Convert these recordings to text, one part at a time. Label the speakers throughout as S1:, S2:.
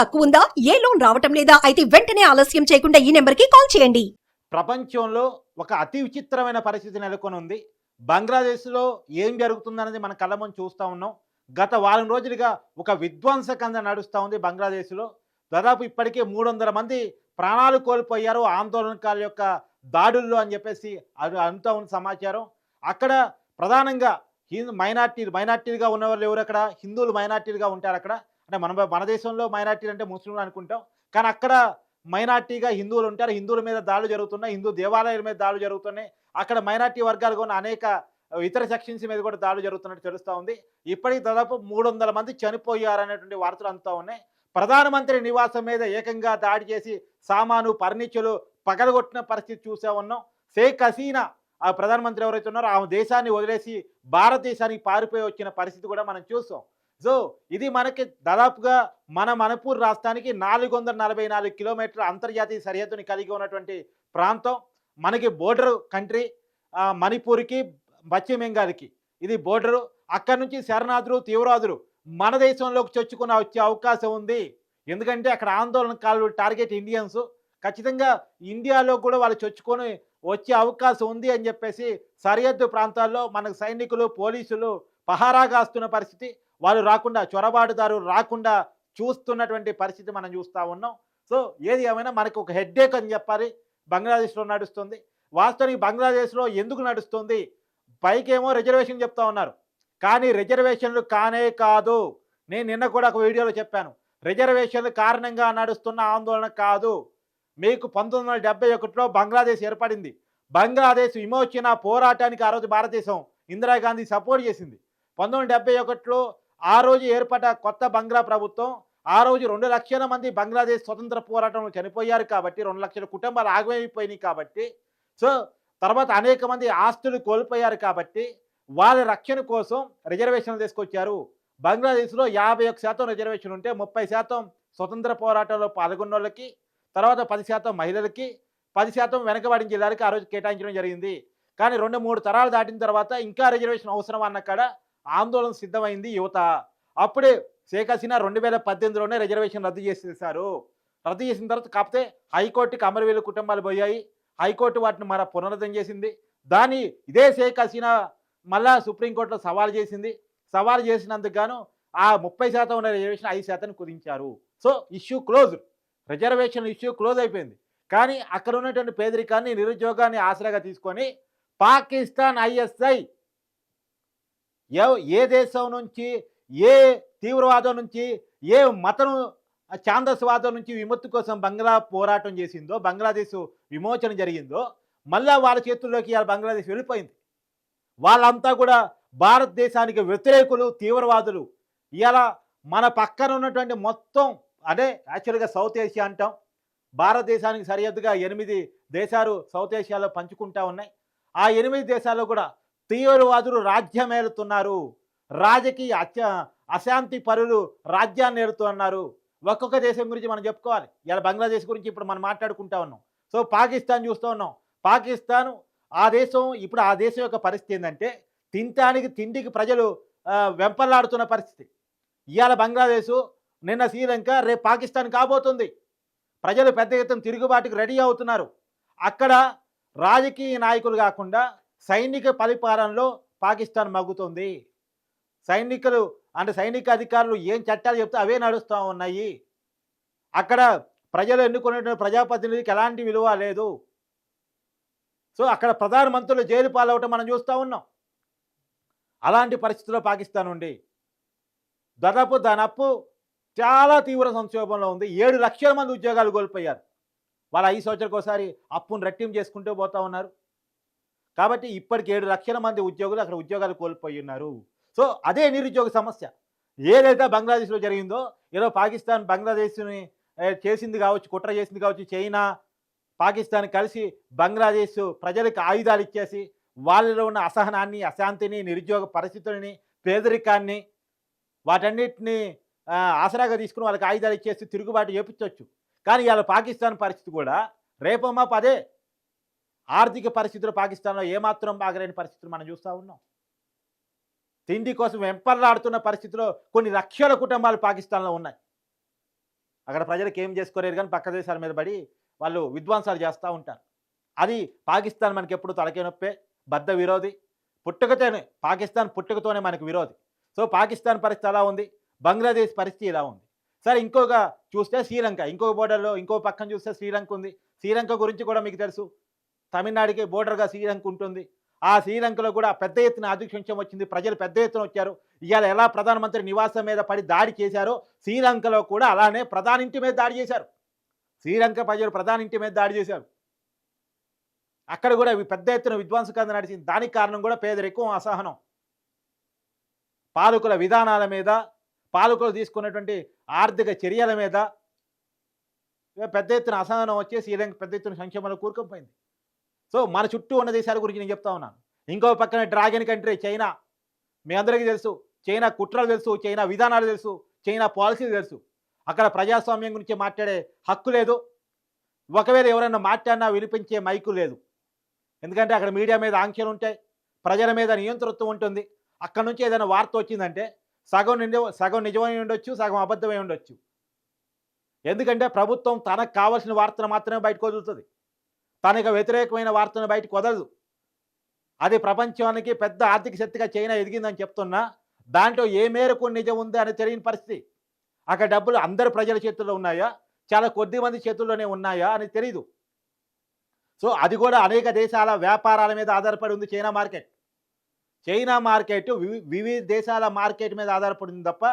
S1: తక్కువ ఉందా ఏ లోన్ రావటం లేదా? అయితే వెంటనే ఆలస్యం చేయకుండా ఈ నెంబర్కి కాల్ చేయండి.
S2: ప్రపంచంలో ఒక అతి విచిత్రమైన పరిస్థితి నెలకొని ఉంది. బంగ్లాదేశ్లో ఏం జరుగుతుందనేది మన కళ్ళ ముందు చూస్తూ ఉన్నాం. గత వారం రోజులుగా ఒక విధ్వంసకంద నడుస్తూ ఉంది బంగ్లాదేశ్లో. దాదాపు ఇప్పటికే మూడు వందల మంది ప్రాణాలు కోల్పోయారు ఆందోళనకారుల యొక్క దాడుల్లో అని చెప్పేసి అది అంతా ఉన్న సమాచారం. అక్కడ ప్రధానంగా హిందూ మైనార్టీ మైనార్టీలుగా ఉన్నవాళ్ళు ఎవరు అక్కడ? హిందువులు మైనార్టీలుగా ఉంటారు అక్కడ. అంటే మన మన దేశంలో మైనార్టీలు అంటే ముస్లింలు అనుకుంటాం. కానీ అక్కడ మైనార్టీగా హిందువులు ఉంటారు. హిందువుల మీద దాడులు జరుగుతున్నాయి. హిందూ దేవాలయాల మీద దాడులు జరుగుతున్నాయి. అక్కడ మైనార్టీ వర్గాలుగా ఉన్న అనేక ఇతర సెక్షన్స్ మీద కూడా దాడులు జరుగుతున్నట్టు తెలుస్తూ ఉంది. ఇప్పటికి దాదాపు మూడు వందల మంది చనిపోయారనేటువంటి వార్తలు అంతా ఉన్నాయి. ప్రధానమంత్రి నివాసం మీద ఏకంగా దాడి చేసి సామాను ఫర్నిచర్లు పగలగొట్టిన పరిస్థితి చూసే ఉన్నాం. షేక్ హసీనా ఆ ప్రధానమంత్రి ఎవరైతే ఉన్నారో ఆ దేశాన్ని వదిలేసి భారతదేశానికి పారిపోయి వచ్చిన పరిస్థితి కూడా మనం చూసాం. సో ఇది మనకి దాదాపుగా మన మణిపూర్ రాష్ట్రానికి నాలుగు వందల నలభై నాలుగు కిలోమీటర్ల అంతర్జాతీయ సరిహద్దుని కలిగి ఉన్నటువంటి ప్రాంతం. మనకి బోర్డర్ కంట్రీ మణిపూర్కి పశ్చిమ బెంగాల్కి. ఇది బోర్డరు. అక్కడి నుంచి శరణార్థులు తీవ్రవాదులు మన దేశంలోకి చొచ్చుకుని వచ్చే అవకాశం ఉంది. ఎందుకంటే అక్కడ ఆందోళనకారులు టార్గెట్ ఇండియన్స్. ఖచ్చితంగా ఇండియాలో కూడా వాళ్ళు చొచ్చుకొని వచ్చే అవకాశం ఉంది అని చెప్పేసి సరిహద్దు ప్రాంతాల్లో మనకు సైనికులు పోలీసులు పహారా కాస్తున్న పరిస్థితి. వాళ్ళు రాకుండా చొరబాటుదారు రాకుండా చూస్తున్నటువంటి పరిస్థితి మనం చూస్తూ ఉన్నాం. సో ఏది ఏమైనా మనకు ఒక హెడ్డేక్ అని చెప్పాలి. బంగ్లాదేశ్లో నడుస్తుంది. వాస్తవానికి బంగ్లాదేశ్లో ఎందుకు నడుస్తుంది? పైకేమో రిజర్వేషన్ చెప్తా ఉన్నారు. కానీ రిజర్వేషన్లు కానే కాదు. నేను నిన్న కూడా ఒక వీడియోలో చెప్పాను. రిజర్వేషన్లు కారణంగా నడుస్తున్న ఆందోళన కాదు. మీకు పంతొమ్మిది వందల డెబ్బై ఒకటిలో బంగ్లాదేశ్ ఏర్పడింది. బంగ్లాదేశ్ విమోచన పోరాటానికి ఆ రోజు భారతదేశం ఇందిరాగాంధీ సపోర్ట్ చేసింది. పంతొమ్మిది వందల డెబ్బై ఒకటిలో ఆ రోజు ఏర్పడ్డ కొత్త బంగ్లా ప్రభుత్వం ఆ రోజు రెండు లక్షల మంది బంగ్లాదేశ్ స్వతంత్ర పోరాటంలో చనిపోయారు కాబట్టి రెండు లక్షల కుటుంబాలు ఆగమైపోయినాయి కాబట్టి సో తర్వాత అనేక మంది ఆస్తులు కోల్పోయారు కాబట్టి వాళ్ళ రక్షణ కోసం రిజర్వేషన్లు తీసుకొచ్చారు. బంగ్లాదేశ్లో యాభై ఒక శాతం రిజర్వేషన్ ఉంటే ముప్పై శాతం స్వతంత్ర పోరాటంలో పాల్గొన్న వాళ్ళకి తర్వాత పది శాతం మహిళలకి పది శాతం వెనకబడిన జిల్లాలకి ఆ రోజు కేటాయించడం జరిగింది. కానీ రెండు మూడు తరాలు దాటిన తర్వాత ఇంకా రిజర్వేషన్ అవసరం అన్న కాడ ఆందోళన సిద్ధమైంది యువత. అప్పుడే షేక్ హసీనా రెండు వేల పద్దెనిమిదిలోనే రిజర్వేషన్ రద్దు చేసేసారు రద్దు చేసిన తర్వాత కాకపోతే హైకోర్టుకి అమరవీలు కుటుంబాలు పోయాయి. హైకోర్టు వాటిని మన పునరుద్ధం చేసింది. దాన్ని ఇదే షేక్ హసీనా మళ్ళా సుప్రీంకోర్టులో సవాల్ చేసింది. సవాల్ చేసినందుకు గాను ఆ ముప్పై శాతం ఉన్న రిజర్వేషన్ ఐదు శాతం కుదించారు. So issue close reservation issue close అయిపోయింది. కానీ అక్కడ ఉన్నటువంటి పేదరికాన్ని నిరుద్యోగాన్ని ఆసరాగా తీసుకొని పాకిస్తాన్ ఐఎస్ఐ ఏ ఏ దేశం నుంచి ఏ తీవ్రవాదం నుంచి ఏ మతం ఛాందస్వాదం నుంచి విముక్తి కోసం బంగ్లా పోరాటం చేసిందో బంగ్లాదేశ్ విమోచన జరిగిందో మళ్ళా వాళ్ళ చేతుల్లోకి ఇవాళ బంగ్లాదేశ్ వెళ్ళిపోయింది. వాళ్ళంతా కూడా భారతదేశానికి వ్యతిరేకులు తీవ్రవాదులు. ఇలా మన పక్కన ఉన్నటువంటి మొత్తం అదే యాక్చువల్గా సౌత్ ఏషియా అంటాం. భారతదేశానికి సరిహద్దుగా ఎనిమిది దేశాలు సౌత్ ఏషియాలో పంచుకుంటా ఉన్నాయి. ఆ ఎనిమిది దేశాల్లో కూడా తీవ్రవాదులు రాజ్యమేలుతున్నారు. రాజకీయ అత్య అశాంతి పరులు రాజ్యాన్ని ఏలుతున్నారు. ఒక్కొక్క దేశం గురించి మనం చెప్పుకోవాలి. ఇలా బంగ్లాదేశ్ గురించి ఇప్పుడు మనం మాట్లాడుకుంటా ఉన్నాం. సో పాకిస్తాన్ చూస్తూ ఉన్నాం. పాకిస్తాన్ ఆ దేశం ఇప్పుడు ఆ దేశం యొక్క పరిస్థితి ఏంటంటే తినటానికి తిండికి ప్రజలు వెంపలాడుతున్న పరిస్థితి. ఇవాళ బంగ్లాదేశ్ నిన్న శ్రీలంక రేపు పాకిస్తాన్ కాబోతుంది. ప్రజలు పెద్ద ఎత్తున తిరుగుబాటుకు రెడీ అవుతున్నారు. అక్కడ రాజకీయ నాయకులు కాకుండా సైనిక పరిపాలనలో పాకిస్తాన్ మగ్గుతుంది. సైనికులు అంటే సైనిక అధికారులు ఏం చట్టాలు చెప్తే అవే నడుస్తూ ఉన్నాయి. అక్కడ ప్రజలు ఎన్నుకునే ప్రజాప్రతినిధికి ఎలాంటి విలువ లేదు. సో అక్కడ ప్రధానమంత్రులు జైలు పాలవటం మనం చూస్తూ ఉన్నాం. అలాంటి పరిస్థితుల్లో పాకిస్తాన్ ఉండి దాదాపు దాని అప్పు చాలా తీవ్ర సంక్షోభంలో ఉంది. ఏడు లక్షల మంది ఉద్యోగాలు కోల్పోయారు. వాళ్ళ ఐదు సంవత్సరాలకు ఒకసారి అప్పును రెట్టింపు చేసుకుంటూ పోతా ఉన్నారు. కాబట్టి ఇప్పటికి ఏడు లక్షల మంది ఉద్యోగులు అక్కడ ఉద్యోగాలు కోల్పోయి ఉన్నారు సో అదే నిరుద్యోగ సమస్య. ఏదైతే బంగ్లాదేశ్లో జరిగిందో ఏదో పాకిస్తాన్ బంగ్లాదేశ్ని చేసింది కావచ్చు కుట్ర చేసింది కావచ్చు చైనా పాకిస్తాన్ కలిసి బంగ్లాదేశ్ ప్రజలకు ఆయుధాలు ఇచ్చేసి వాళ్ళలో ఉన్న అసహనాన్ని అశాంతిని నిరుద్యోగ పరిస్థితులని పేదరికాన్ని వాటన్నిటిని ఆసరాగా తీసుకుని వాళ్ళకి ఆయుధాలు ఇచ్చేసి తిరుగుబాటు చేపించవచ్చు కానీ ఇవాళ పాకిస్తాన్ పరిస్థితి కూడా రేపమ్మా పదే ఆర్థిక పరిస్థితులు పాకిస్తాన్లో ఏమాత్రం బాగలేని పరిస్థితులు మనం చూస్తూ ఉన్నాం. తిండి కోసం వెంపర్లాడుతున్న పరిస్థితిలో కొన్ని లక్షల కుటుంబాలు పాకిస్తాన్లో ఉన్నాయి. అక్కడ ప్రజలకు ఏం చేసుకోలేరు కానీ పక్క దేశాల మీద పడి వాళ్ళు విధ్వంసాలు చేస్తూ ఉంటారు. అది పాకిస్తాన్ మనకి ఎప్పుడు తలకే నొప్పే బద్ద విరోధి. పుట్టుకతోనే పాకిస్తాన్ పుట్టుకతోనే మనకు విరోధి. సో పాకిస్తాన్ పరిస్థితి అలా ఉంది? బంగ్లాదేశ్ పరిస్థితి ఇలా ఉంది? సరే ఇంకొక చూస్తే శ్రీలంక. ఇంకో బోర్డర్లో ఇంకో పక్కన చూస్తే శ్రీలంక ఉంది. శ్రీలంక గురించి కూడా మీకు తెలుసు. తమిళనాడుకి బోర్డర్గా శ్రీలంక ఉంటుంది. ఆ శ్రీలంకలో కూడా పెద్ద ఎత్తున అధిక్షించం వచ్చింది. ప్రజలు పెద్ద ఎత్తున వచ్చారు. ఇవాళ ఎలా ప్రధానమంత్రి నివాసం మీద పడి దాడి చేశారో శ్రీలంకలో కూడా అలానే ప్రధాని ఇంటి మీద దాడి చేశారు. శ్రీలంక ప్రజలు ప్రధాని ఇంటి మీద దాడి చేశారు. అక్కడ కూడా పెద్ద ఎత్తున విధ్వంసకాండ నడిచింది. దానికి కారణం కూడా పేదరికం అసహనం. పాలకుల విధానాల మీద పాలకులు తీసుకున్నటువంటి ఆర్థిక చర్యల మీద పెద్ద ఎత్తున అసహనం వచ్చి శ్రీలంక పెద్ద ఎత్తున సంక్షేమంలో కూరుకుపోయింది. సో మన చుట్టూ ఉన్న దేశాల గురించి నేను చెప్తా ఉన్నాను. ఇంకో పక్కన డ్రాగన్ కంట్రీ చైనా. మీ అందరికీ తెలుసు చైనా కుట్రలు తెలుసు చైనా విధానాలు తెలుసు చైనా పాలసీలు తెలుసు. అక్కడ ప్రజాస్వామ్యం గురించి మాట్లాడే హక్కు లేదు. ఒకవేళ ఎవరైనా మాట్లాడినా వినిపించే మైకు లేదు. ఎందుకంటే అక్కడ మీడియా మీద ఆంక్షలు ఉంటాయి ప్రజల మీద నియంతృత్వం ఉంటుంది. అక్కడ నుంచి ఏదైనా వార్త వచ్చిందంటే సగం నిండి సగం నిజమై ఉండొచ్చు సగం అబద్ధమై ఉండొచ్చు. ఎందుకంటే ప్రభుత్వం తనకు కావాల్సిన వార్తను మాత్రమే బయటకు వదులుతుంది. తనకు వ్యతిరేకమైన వార్తను బయటకు వదలదు. అది ప్రపంచానికి పెద్ద ఆర్థిక శక్తిగా చైనా ఎదిగిందని చెప్తున్నా దాంట్లో ఏ మేరకు నిజం ఉంది అని తెలియని పరిస్థితి. అక్కడ డబ్బులు అందరు ప్రజల చేతుల్లో ఉన్నాయా? చాలా కొద్ది మంది చేతుల్లోనే ఉన్నాయా అని తెలియదు సో అది కూడా అనేక దేశాల వ్యాపారాల మీద ఆధారపడి ఉంది చైనా మార్కెట్. చైనా మార్కెట్ వివి- వివిధ దేశాల మార్కెట్ మీద ఆధారపడింది తప్ప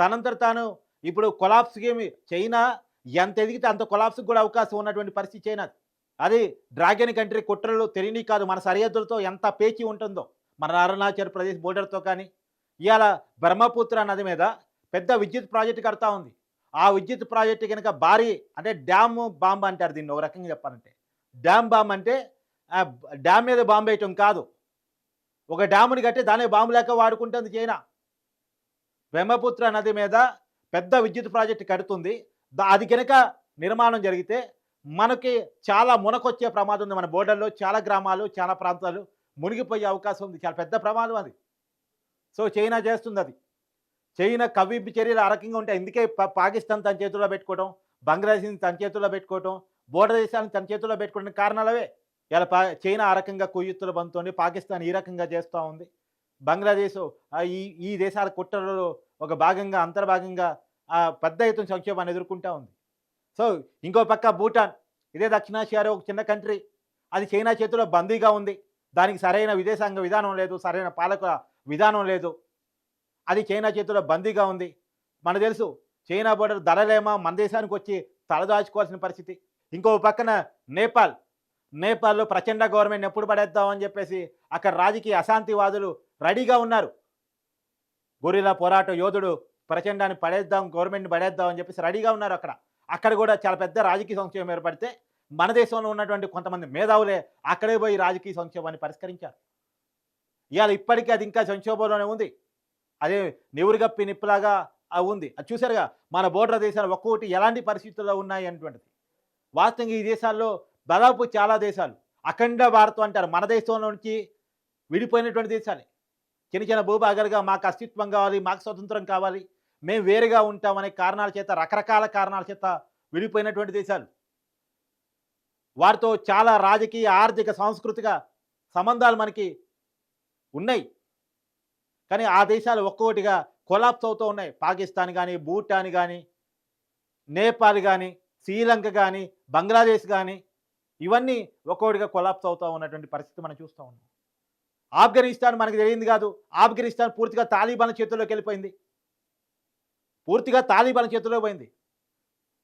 S2: తనంతట తాను ఇప్పుడు కొలాప్స్కి చైనా ఎంత ఎదిగితే అంత కొలాప్స్కి కూడా అవకాశం ఉన్నటువంటి పరిస్థితి చైనా అది డ్రాగన్ కంట్రీ కుట్రలు తెలియని కాదు. మన సరిహద్దులతో ఎంత పేచి ఉంటుందో మన అరుణాచల్ ప్రదేశ్ బోర్డర్తో కానీ ఇవాళ బ్రహ్మపుత్ర నది మీద పెద్ద విద్యుత్ ప్రాజెక్టు కడతా ఉంది. ఆ విద్యుత్ ప్రాజెక్టు కనుక భారీ అంటే డ్యామ్ బాంబు అంటారు దీన్ని ఒక రకంగా చెప్పాలంటే. డ్యామ్ బాంబు అంటే డ్యామ్ మీద బాంబు వేయటం కాదు. ఒక డ్యాముని కట్టి దాన్ని బాంబు లేక వాడుకుంటుంది చైనా. బ్రహ్మపుత్ర నది మీద పెద్ద విద్యుత్ ప్రాజెక్టు కడుతుంది. అది కనుక నిర్మాణం జరిగితే మనకి చాలా మునకొచ్చే ప్రమాదం ఉంది. మన బోర్డర్లో చాలా గ్రామాలు చాలా ప్రాంతాలు మునిగిపోయే అవకాశం ఉంది. చాలా పెద్ద ప్రమాదం అది. సో చైనా చేస్తుంది అది. చైనా కవ్వింపు చర్యలు ఆ రకంగా ఉంటాయి. అందుకే పాకిస్తాన్ తన చేతుల్లో పెట్టుకోవడం బంగ్లాదేశ్ని తన చేతుల్లో పెట్టుకోవడం బోర్డర్ దేశాలను తన చేతుల్లో పెట్టుకోవడం కారణాలవే. ఇలా చైనా ఆ రకంగా కొయ్యొత్తులు బంతోంది పాకిస్తాన్ ఈ రకంగా చేస్తూ ఉంది. బంగ్లాదేశ్ ఈ ఈ దేశాల కుట్రలలో ఒక భాగంగా అంతర్భాగంగా పెద్ద ఎత్తున సంక్షోభాన్ని ఎదుర్కొంటూ ఉంది. సో ఇంకో పక్క భూటాన్. ఇదే దక్షిణాసియాలో ఒక చిన్న కంట్రీ. అది చైనా చేతిలో బందీగా ఉంది. దానికి సరైన విదేశాంగ విధానం లేదు సరైన పాలక విధానం లేదు. అది చైనా చేతిలో బందీగా ఉంది. మనకు తెలుసు చైనా బోర్డర్ ధరలేమా మన దేశానికి వచ్చి తలదాచుకోవాల్సిన పరిస్థితి. ఇంకో పక్కన నేపాల్. నేపాల్లో ప్రచండ గవర్నమెంట్ ఎప్పుడు పడేద్దామని చెప్పేసి అక్కడ రాజకీయ అశాంతివాదులు రెడీగా ఉన్నారు. గొరిలా పోరాట యోధుడు ప్రచండాన్ని పడేద్దాం గవర్నమెంట్ని పడేద్దాం అని చెప్పేసి రెడీగా ఉన్నారు అక్కడ. అక్కడ కూడా చాలా పెద్ద రాజకీయ సంక్షేమం ఏర్పడితే మన దేశంలో ఉన్నటువంటి కొంతమంది మేధావులే అక్కడే పోయి రాజకీయ సంక్షేమాన్ని పరిష్కరించారు. ఇవాళ ఇప్పటికీ అది ఇంకా సంక్షోభంలోనే ఉంది. అదే నివురుగప్పి నిప్పులాగా ఉంది. అది చూసారుగా మన బోర్డర్ దేశాలు ఒక్కొక్కటి ఎలాంటి పరిస్థితుల్లో ఉన్నాయి అనేటువంటిది. వాస్తవంగా ఈ దేశాల్లో దాదాపు చాలా దేశాలు అఖండ భారతం అంటారు. మన దేశంలో నుంచి విడిపోయినటువంటి దేశాలే. చిన్న చిన్న భూభాగాలుగా మాకు అస్తిత్వం కావాలి మాకు స్వతంత్రం కావాలి మేము వేరుగా ఉంటామనే కారణాల చేత రకరకాల కారణాల చేత విడిపోయినటువంటి దేశాలు. వారితో చాలా రాజకీయ ఆర్థిక సాంస్కృతిక సంబంధాలు మనకి ఉన్నాయి. కానీ ఆ దేశాలు ఒక్కొక్కటిగా కొలాప్స్ అవుతూ ఉన్నాయి. పాకిస్తాన్ కానీ భూటాన్ కానీ నేపాల్ కానీ శ్రీలంక కానీ బంగ్లాదేశ్ కానీ ఇవన్నీ ఒక్కొక్కటిగా కొలాప్స్ అవుతూ ఉన్నటువంటి పరిస్థితి మనం చూస్తూ ఉన్నాం. ఆఫ్ఘనిస్తాన్ మనకు తెలియంది కాదు. ఆఫ్ఘనిస్తాన్ పూర్తిగా తాలిబాన్ చేతుల్లోకి వెళ్ళిపోయింది. పూర్తిగా తాలిబాన్ చేతిలో పోయింది.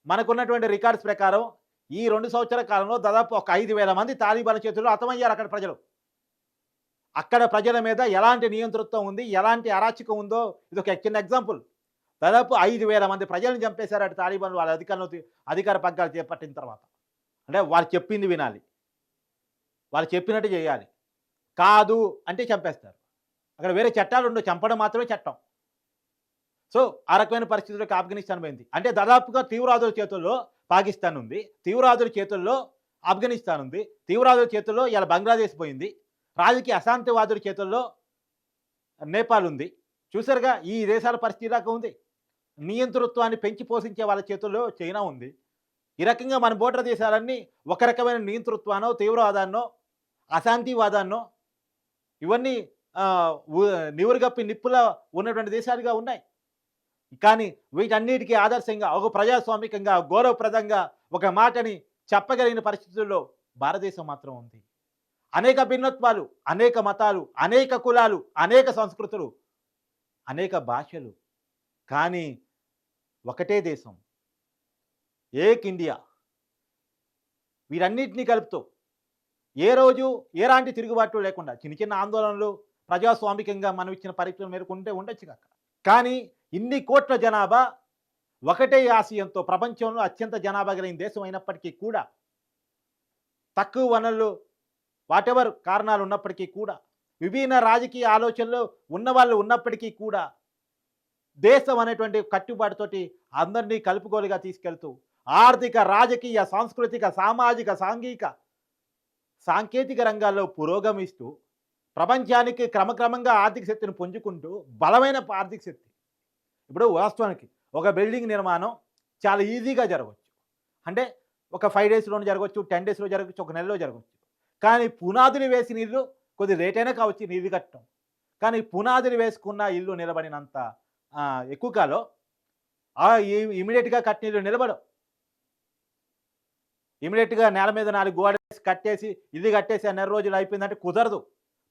S2: మనకున్నటువంటి రికార్డ్స్ ప్రకారం ఈ రెండు సంవత్సరాల కాలంలో దాదాపు ఒక ఐదు వేల మంది తాలిబాన్ చేతుల్లో అర్థమయ్యారు అక్కడ ప్రజలు. అక్కడ ప్రజల మీద ఎలాంటి నియంతృత్వం ఉంది ఎలాంటి అరాచకం ఉందో ఇది ఒక చిన్న ఎగ్జాంపుల్. దాదాపు ఐదు వేల మంది ప్రజలను చంపేశారు అటు వాళ్ళ అధికారులు అధికార పగ్గాలు చేపట్టిన తర్వాత. అంటే వాళ్ళు చెప్పింది వినాలి. వాళ్ళు చెప్పినట్టు చేయాలి. కాదు అంటే చంపేస్తారు. అక్కడ వేరే చట్టాలు ఉండవు. చంపడం మాత్రమే చట్టం. సో ఆ రకమైన పరిస్థితులకు ఆఫ్ఘనిస్తాన్ పోయింది. అంటే దాదాపుగా తీవ్రవాదుల చేతుల్లో పాకిస్తాన్ ఉంది. తీవ్రవాదుల చేతుల్లో ఆఫ్ఘనిస్తాన్ ఉంది. తీవ్రవాదుల చేతుల్లో ఇలా బంగ్లాదేశ్ పోయింది. రాజకీయ అశాంతివాదుల చేతుల్లో నేపాల్ ఉంది. చూసారుగా ఈ దేశాల పరిస్థితి దాకా ఉంది. నియంతృత్వాన్ని పెంచి పోషించే వాళ్ళ చేతుల్లో చైనా ఉంది. ఈ రకంగా మన బోర్డర్ దేశాలన్నీ ఒక రకమైన నియంతృత్వానో తీవ్రవాదాన్నో అశాంతివాదాన్నో ఇవన్నీ నివురుగప్పి నిప్పులా ఉన్నటువంటి దేశాలుగా ఉన్నాయి. కానీ వీటన్నిటికీ ఆదర్శంగా ఒక ప్రజాస్వామికంగా గౌరవప్రదంగా ఒక మాటని చెప్పగలిగిన పరిస్థితుల్లో భారతదేశం మాత్రం ఉంది. అనేక భిన్నత్వాలు అనేక మతాలు అనేక కులాలు అనేక సంస్కృతులు అనేక భాషలు. కానీ ఒకటే దేశం ఏక్ ఇండియా. వీరన్నింటినీ కలుపుతూ ఏ రోజు ఎలాంటి తిరుగుబాటు లేకుండా చిన్న చిన్న ఆందోళనలు ప్రజాస్వామికంగా మనం ఇచ్చిన పరీక్షల మేరకు ఉంటే ఉండొచ్చు కాక. కానీ ఇన్ని కోట్ల జనాభా ఒకటే ఆశయంతో ప్రపంచంలో అత్యంత జనాభా కలిగిన దేశం అయినప్పటికీ కూడా తక్కువ వనరులు వాటెవర్ కారణాలు ఉన్నప్పటికీ కూడా విభిన్న రాజకీయ ఆలోచనలు ఉన్నవాళ్ళు ఉన్నప్పటికీ కూడా దేశం అనేటువంటి కట్టుబాటుతోటి అందరినీ కలుపుకోలుగా తీసుకెళ్తూ ఆర్థిక రాజకీయ సాంస్కృతిక సామాజిక సాంఘిక సాంకేతిక రంగాల్లో పురోగమిస్తూ ప్రపంచానికి క్రమక్రమంగా ఆర్థిక శక్తిని పుంజుకుంటూ బలమైన ఆర్థిక శక్తి ఇప్పుడు వాస్తవానికి ఒక బిల్డింగ్ నిర్మాణం చాలా ఈజీగా జరగవచ్చు. అంటే ఒక ఫైవ్ డేస్లోనే జరగవచ్చు టెన్ డేస్లో జరగవచ్చు ఒక నెలలో జరగవచ్చు. కానీ పునాదులు వేసిన ఇల్లు కొద్ది రేట్ అయినా కావచ్చు నీరు కట్టడం. కానీ పునాదులు వేసుకున్న ఇల్లు నిలబడినంత ఎక్కువ కాలం ఆ ఇమీడియట్గా కట్టిన ఇల్లు నిలబడవు. ఇమీడియట్గా నేల మీద నాలుగు గోడేసి కట్టేసి ఇల్లు కట్టేసి నెల రోజులు అయిపోయిందంటే కుదరదు.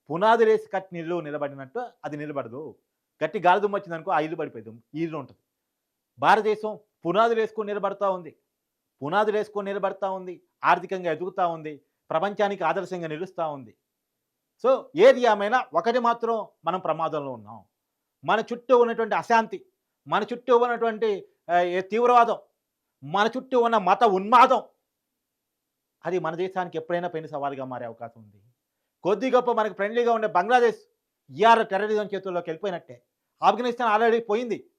S2: పునాదులు వేసి కట్టిన ఇల్లు నిలబడినట్టు అది నిలబడదు. గట్టి గాలి దుమ్ము వచ్చిందనుకో ఆ ఇల్లు పడిపోయి దుమ్ము ఇల్లు ఉంటుంది. భారతదేశం పునాదులు వేసుకొని నిలబడతా ఉంది. పునాదులు వేసుకొని నిలబడతా ఉంది. ఆర్థికంగా ఎదుగుతూ ఉంది. ప్రపంచానికి ఆదర్శంగా నిలుస్తూ ఉంది. సో ఏది ఏమైనా ఒకటి మాత్రం మనం ప్రమాదంలో ఉన్నాం. మన చుట్టూ ఉన్నటువంటి అశాంతి మన చుట్టూ ఉన్నటువంటి తీవ్రవాదం మన చుట్టూ ఉన్న మత ఉన్మాదం అది మన దేశానికి ఎప్పుడైనా పెను సవాలుగా మారే అవకాశం ఉంది. కొద్ది గొప్ప మనకు ఫ్రెండ్లీగా ఉండే బంగ్లాదేశ్ ఈఆర్ టెర్రరిజం చేతుల్లోకి వెళ్ళిపోయినట్టే. ఆఫ్ఘనిస్తాన్ ఆల్రెడీ పోయింది.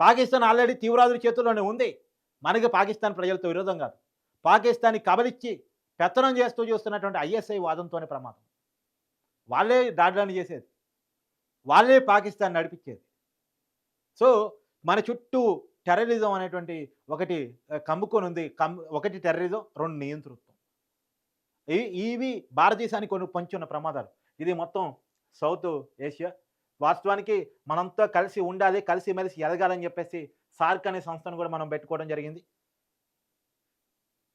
S2: పాకిస్తాన్ ఆల్రెడీ తీవ్రవాదుల చేతుల్లోనే ఉంది. మనకి పాకిస్తాన్ ప్రజలతో విరోధం కాదు. పాకిస్తాన్ని కబలిచ్చి పెత్తనం చేస్తూ చూస్తున్నటువంటి ఐఎస్ఐ వాదంతోనే ప్రమాదం. వాళ్ళే దాడులను చేసేది. వాళ్ళే పాకిస్తాన్ నడిపించేది. సో మన చుట్టూ టెర్రరిజం అనేటువంటి ఒకటి కమ్ముకొని ఉంది. కమ్ ఒకటి టెర్రరిజం రెండు నియంతృత్వం. ఇవి భారతదేశానికి కొన్ని పంచున్న ప్రమాదాలు. ఇది మొత్తం సౌత్ ఏషియా. వాస్తవానికి మనంతో కలిసి ఉండాలి కలిసి మెలిసి ఎదగాలని చెప్పేసి సార్క్ అనే సంస్థను కూడా మనం పెట్టుకోవడం జరిగింది.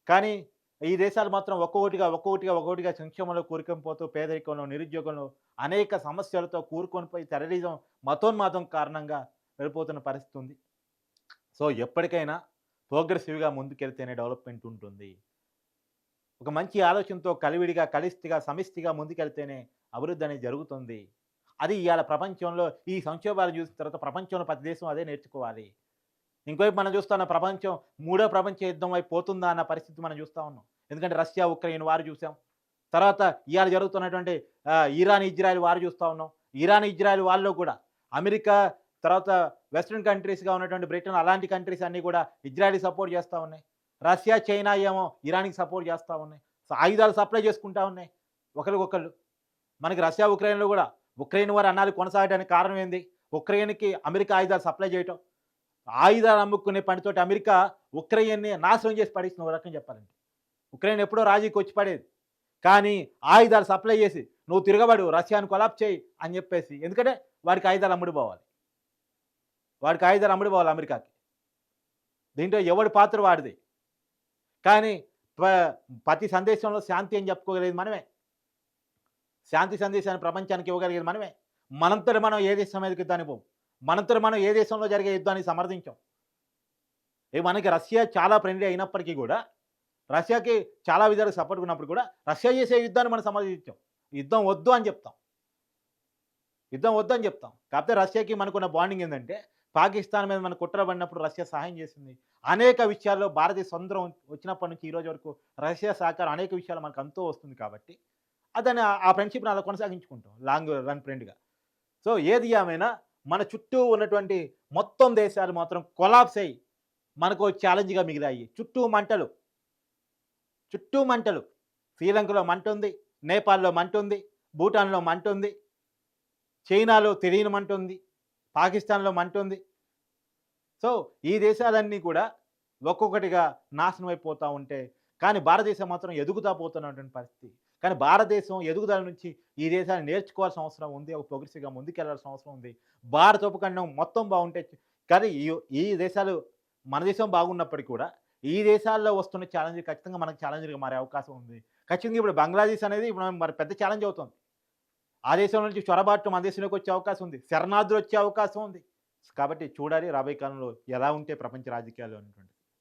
S2: కానీ ఈ దేశాలు మాత్రం ఒక్కొక్కటిగా ఒక్కొక్కటిగా ఒక్కొక్కటిగా సంక్షేమంలో కూరుకొని పోతూ పేదరికంలో నిరుద్యోగంలో అనేక సమస్యలతో కూరుకొని పోయి టెర్రరిజం మతోన్మాదం కారణంగా వెళ్ళిపోతున్న పరిస్థితి ఉంది. సో ఎప్పటికైనా ప్రోగ్రెసివ్గా ముందుకెళ్తేనే డెవలప్మెంట్ ఉంటుంది. ఒక మంచి ఆలోచనతో కలివిడిగా కలిస్తిగా సమిష్టిగా ముందుకెళ్తేనే అభివృద్ధి అనేది జరుగుతుంది. అది ఇవాళ ప్రపంచంలో ఈ సంక్షోభాలు చూసిన తర్వాత ప్రపంచంలో ప్రతి దేశం అదే నేర్చుకోవాలి. ఇంకోవైపు మనం చూస్తున్న ప్రపంచం మూడో ప్రపంచ యుద్ధం వైపు పోతుందా అన్న పరిస్థితి మనం చూస్తూ ఉన్నాం. ఎందుకంటే రష్యా ఉక్రెయిన్ వారు చూసాం. తర్వాత ఇవాళ జరుగుతున్నటువంటి ఇరాన్ ఇజ్రాయెల్ వారు చూస్తూ ఉన్నాం. ఇరాన్ ఇజ్రాయెల్ వాళ్ళు కూడా అమెరికా తర్వాత వెస్ట్రన్ కంట్రీస్గా ఉన్నటువంటి బ్రిటన్ అలాంటి కంట్రీస్ అన్నీ కూడా ఇజ్రాయెల్కి సపోర్ట్ చేస్తూ ఉన్నాయి. రష్యా చైనా ఏమో ఇరాన్కి సపోర్ట్ చేస్తూ ఉన్నాయి. సో ఆయుధాలు సప్లై చేసుకుంటా ఉన్నాయి. ఒకరికొకళ్ళు. మనకి రష్యా ఉక్రెయిన్లో కూడా. ఉక్రెయిన్ వారు అన్నాలు కొనసాగడానికి కారణం ఏంది? ఉక్రెయిన్కి అమెరికా ఆయుధాలు సప్లై చేయటం. ఆయుధాలు అమ్ముకునే పనితోటి అమెరికా ఉక్రెయిన్ని నాశనం చేసి పడేసిన ఒక రకం చెప్పాలంటే. ఉక్రెయిన్ ఎప్పుడో రాజీకి వచ్చి పడేది. కానీ ఆయుధాలు సప్లై చేసి నువ్వు తిరగబడు రష్యాను కొలాప్ చేయి అని చెప్పేసి. ఎందుకంటే వాడికి ఆయుధాలు అమ్ముడు పోవాలి. వాడికి ఆయుధాలు అమ్ముడు పోవాలి అమెరికాకి. దీంట్లో ఎవడి పాత్ర వాడిది? కానీ ప- ప్రతి సందేశంలో శాంతి అని చెప్పుకోగలేదు మనమే. శాంతి సందేశాన్ని ప్రపంచానికి ఇవ్వగలిగేది మనమే. మనంతటి మనం ఏ దేశం మీదకి యుద్ధానికి పోం? మనంతటి మనం ఏ దేశంలో జరిగే యుద్ధాన్ని సమర్థించాం? ఏ మనకి రష్యా చాలా ఫ్రెండ్లీ అయినప్పటికీ కూడా రష్యాకి చాలా విధాలుగా సపోర్ట్ ఉన్నప్పుడు కూడా రష్యా చేసే యుద్ధాన్ని మనం సమర్థించాం. యుద్ధం వద్దు అని చెప్తాం. యుద్ధం వద్దు అని చెప్తాం. కాకపోతే రష్యాకి మనకున్న బాండింగ్ ఏంటంటే పాకిస్తాన్ మీద మన కుట్ర పడినప్పుడు రష్యా సహాయం చేసింది. అనేక విషయాల్లో భారతీయ స్వతంత్రం వచ్చినప్పటి నుంచి ఈరోజు వరకు రష్యా సహకారం అనేక విషయాలు మనకు అంతో వస్తుంది కాబట్టి అదని ఆ ఫ్రెండ్షిప్ని అలా కొనసాగించుకుంటాం లాంగ్ రన్ ఫ్రెండ్గా సో ఏది ఏమైనా మన చుట్టూ ఉన్నటువంటి మొత్తం దేశాలు మాత్రం కొలాప్స్ అయ్యి మనకు ఛాలెంజ్గా మిగిలాయి. చుట్టూ మంటలు. చుట్టూ మంటలు. శ్రీలంకలో మంట ఉంది నేపాల్లో మంట ఉంది భూటాన్లో మంట ఉంది చైనాలో తెలియని మంట ఉంది పాకిస్తాన్లో మంట ఉంది. సో ఈ దేశాలన్నీ కూడా ఒక్కొక్కటిగా నాశనం అయిపోతూ ఉంటే కానీ భారతదేశం మాత్రం ఎదుగుతా పోతున్నటువంటి పరిస్థితి. కానీ భారతదేశం ఎదుగుదల నుంచి ఈ దేశాన్ని నేర్చుకోవాల్సిన అవసరం ఉంది. ఒక ప్రోగ్రెసివ్గా ముందుకెళ్ళాల్సిన అవసరం ఉంది. భారత ఉపఖండం మొత్తం బాగుంటే కానీ ఈ ఈ దేశాలు మన దేశం బాగున్నప్పటికీ కూడా ఈ దేశాల్లో వస్తున్న ఛాలెంజ్ ఖచ్చితంగా మనకు ఛాలెంజ్గా మారే అవకాశం ఉంది. ఖచ్చితంగా ఇప్పుడు బంగ్లాదేశ్ అనేది ఇప్పుడు మరి పెద్ద ఛాలెంజ్ అవుతుంది. ఆ దేశం నుంచి చొరబాటు మన దేశంలోకి వచ్చే అవకాశం ఉంది. శరణార్థులు వచ్చే అవకాశం ఉంది. కాబట్టి చూడాలి రాబోయే కాలంలో ఎలా ఉంటే ప్రపంచ రాజకీయాలు అనేటువంటి